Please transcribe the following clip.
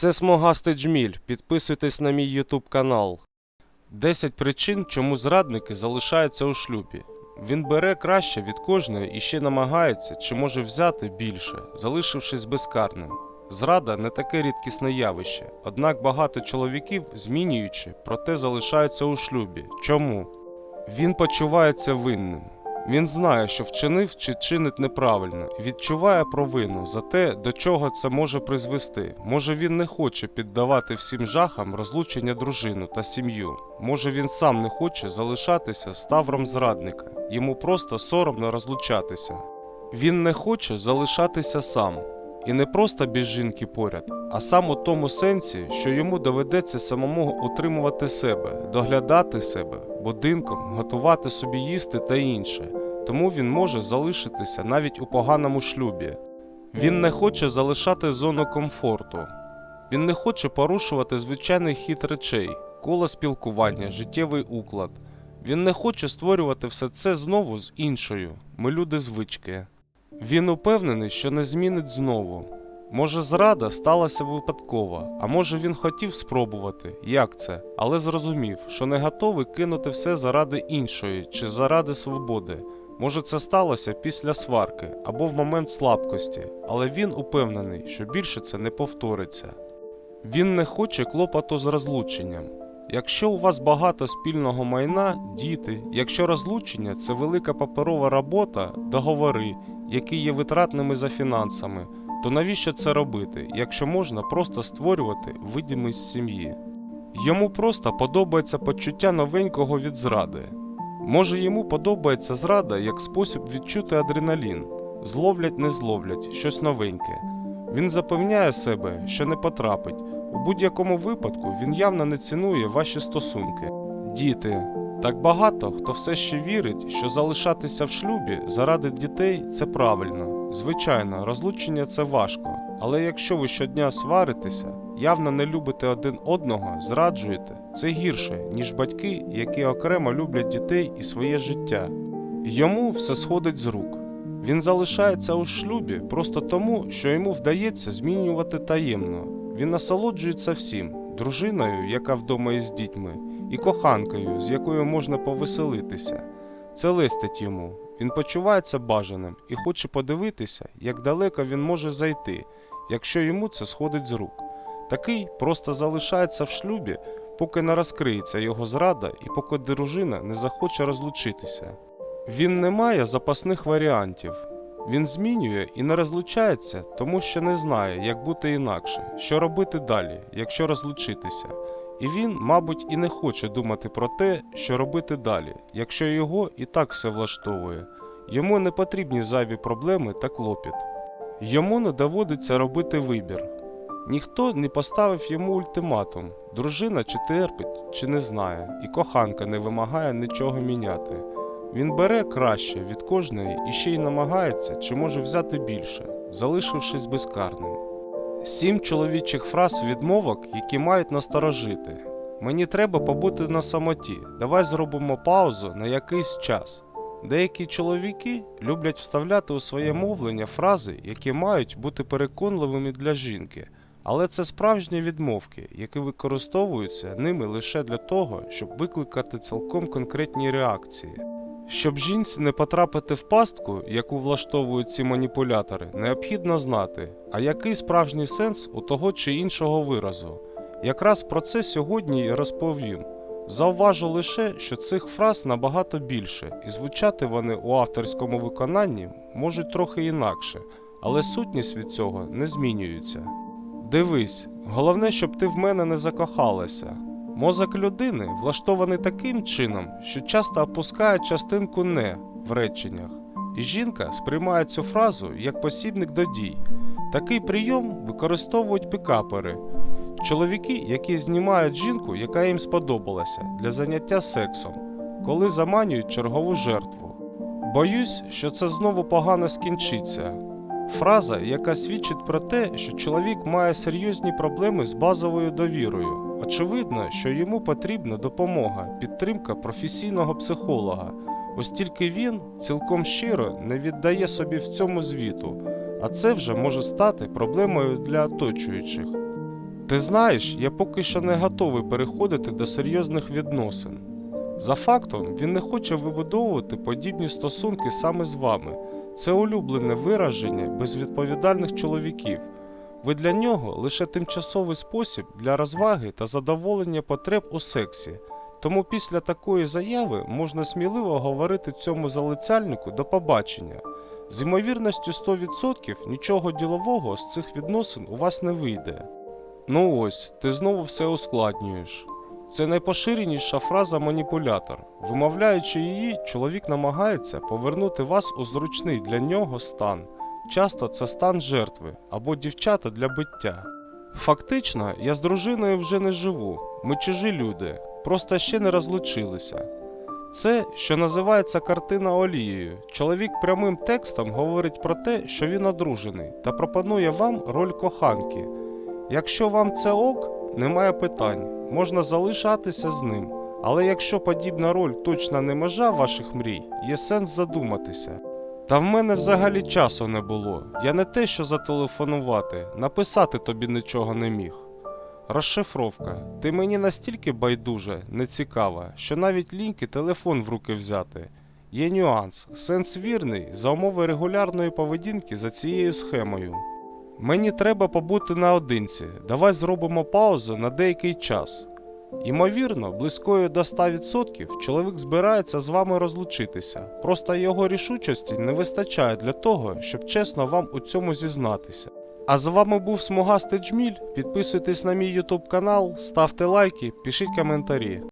Це смугастий джміль. Підписуйтесь на мій ютуб канал. 10 причин, чому зрадники залишаються у шлюбі. Він бере краще від кожної і ще намагається чи може взяти більше, залишившись безкарним. Зрада не таке рідкісне явище, однак багато чоловіків, змінюючи, проте залишаються у шлюбі. Чому? Він почувається винним. Він знає, що вчинив чи чинить неправильно, відчуває провину за те, до чого це може призвести. Може, він не хоче піддавати всім жахам розлучення дружину та сім'ю. Може, він сам не хоче залишатися ставром зрадника. Йому просто соромно розлучатися. Він не хоче залишатися сам. І не просто без жінки поряд, а сам у тому сенсі, що йому доведеться самому утримувати себе, доглядати себе, будинком, готувати собі їсти та інше. Тому він може залишитися навіть у поганому шлюбі. Він не хоче залишати зону комфорту. Він не хоче порушувати звичайний хід речей, коло спілкування, життєвий уклад. Він не хоче створювати все це знову з іншою. Ми люди звички. Він упевнений, що не змінить знову. Може, зрада сталася випадково, а може він хотів спробувати, як це, але зрозумів, що не готовий кинути все заради іншої чи заради свободи. Може, це сталося після сварки або в момент слабкості, але він упевнений, що більше це не повториться. Він не хоче клопоту з розлученням. Якщо у вас багато спільного майна, діти, якщо розлучення це велика паперова робота, договори, які є витратними за фінансами, то навіщо це робити, якщо можна просто створювати видимість сім'ї? Йому просто подобається почуття новенького від зради. Може, йому подобається зрада як спосіб відчути адреналін, зловлять, не зловлять, щось новеньке. Він запевняє себе, що не потрапить. У будь-якому випадку він явно не цінує ваші стосунки. Діти. Так багато хто все ще вірить, що залишатися в шлюбі заради дітей це правильно. Звичайно, розлучення це важко, але якщо ви щодня сваритеся, явно не любите один одного, зраджуєте, це гірше, ніж батьки, які окремо люблять дітей і своє життя. Йому все сходить з рук. Він залишається у шлюбі просто тому, що йому вдається змінювати таємно. Він насолоджується всім дружиною, яка вдома із дітьми, і коханкою, з якою можна повеселитися. Це листить йому. Він почувається бажаним і хоче подивитися, як далеко він може зайти, якщо йому це сходить з рук. Такий просто залишається в шлюбі, поки не розкриється його зрада і поки дружина не захоче розлучитися. Він не має запасних варіантів. Він змінює і не розлучається, тому що не знає, як бути інакше, що робити далі, якщо розлучитися. І він, мабуть, і не хоче думати про те, що робити далі, якщо його і так все влаштовує. Йому не потрібні зайві проблеми та клопіт. Йому не доводиться робити вибір. Ніхто не поставив йому ультиматум. Дружина чи терпить, чи не знає, і коханка не вимагає нічого міняти. Він бере краще від кожної і ще й намагається чи може взяти більше, залишившись безкарним. Сім чоловічих фраз відмовок, які мають насторожити. Мені треба побути на самоті. Давай зробимо паузу на якийсь час. Деякі чоловіки люблять вставляти у своє мовлення фрази, які мають бути переконливими для жінки, але це справжні відмовки, які використовуються ними лише для того, щоб викликати цілком конкретні реакції. Щоб жінці не потрапити в пастку, яку влаштовують ці маніпулятори, необхідно знати, а який справжній сенс у того чи іншого виразу. Якраз про це сьогодні і розповім. Зауважу лише, що цих фраз набагато більше, і звучати вони у авторському виконанні можуть трохи інакше, але сутність від цього не змінюється. Дивись, головне, щоб ти в мене не закохалася. Мозок людини влаштований таким чином, що часто опускає частинку не в реченнях, і жінка сприймає цю фразу як посібник до дій. Такий прийом використовують пікапери, чоловіки, які знімають жінку, яка їм сподобалася, для заняття сексом, коли заманюють чергову жертву. Боюсь, що це знову погано скінчиться. Фраза, яка свідчить про те, що чоловік має серйозні проблеми з базовою довірою. Очевидно, що йому потрібна допомога, підтримка професійного психолога, ось тільки він цілком щиро не віддає собі в цьому звіту, а це вже може стати проблемою для оточуючих. Ти знаєш, я поки що не готовий переходити до серйозних відносин. За фактом, він не хоче вибудовувати подібні стосунки саме з вами. Це улюблене вираження безвідповідальних чоловіків. Ви для нього лише тимчасовий спосіб для розваги та задоволення потреб у сексі. Тому після такої заяви можна сміливо говорити цьому залицяльнику до побачення. З ймовірністю 100% нічого ділового з цих відносин у вас не вийде. Ну ось, ти знову все ускладнюєш. Це найпоширеніша фраза маніпулятор. Вимовляючи її, чоловік намагається повернути вас у зручний для нього стан. Часто це стан жертви або дівчата для биття. Фактично, я з дружиною вже не живу. Ми чужі люди, просто ще не розлучилися. Це, що називається картина олією. Чоловік прямим текстом говорить про те, що він одружений, та пропонує вам роль коханки. Якщо вам це ок, немає питань, можна залишатися з ним. Але якщо подібна роль точно не межа ваших мрій, є сенс задуматися. Та в мене взагалі часу не було. Я не те, що зателефонувати, написати тобі нічого не міг. Розшифровка. Ти мені настільки байдуже, нецікава, що навіть ліньки телефон в руки взяти. Є нюанс, сенс вірний за умови регулярної поведінки за цією схемою. Мені треба побути наодинці. Давай зробимо паузу на деякий час. Ймовірно, близькою до 100% чоловік збирається з вами розлучитися. Просто його рішучості не вистачає для того, щоб чесно вам у цьому зізнатися. А з вами був Смугастий Джміль. Підписуйтесь на мій YouTube канал, ставте лайки, пишіть коментарі.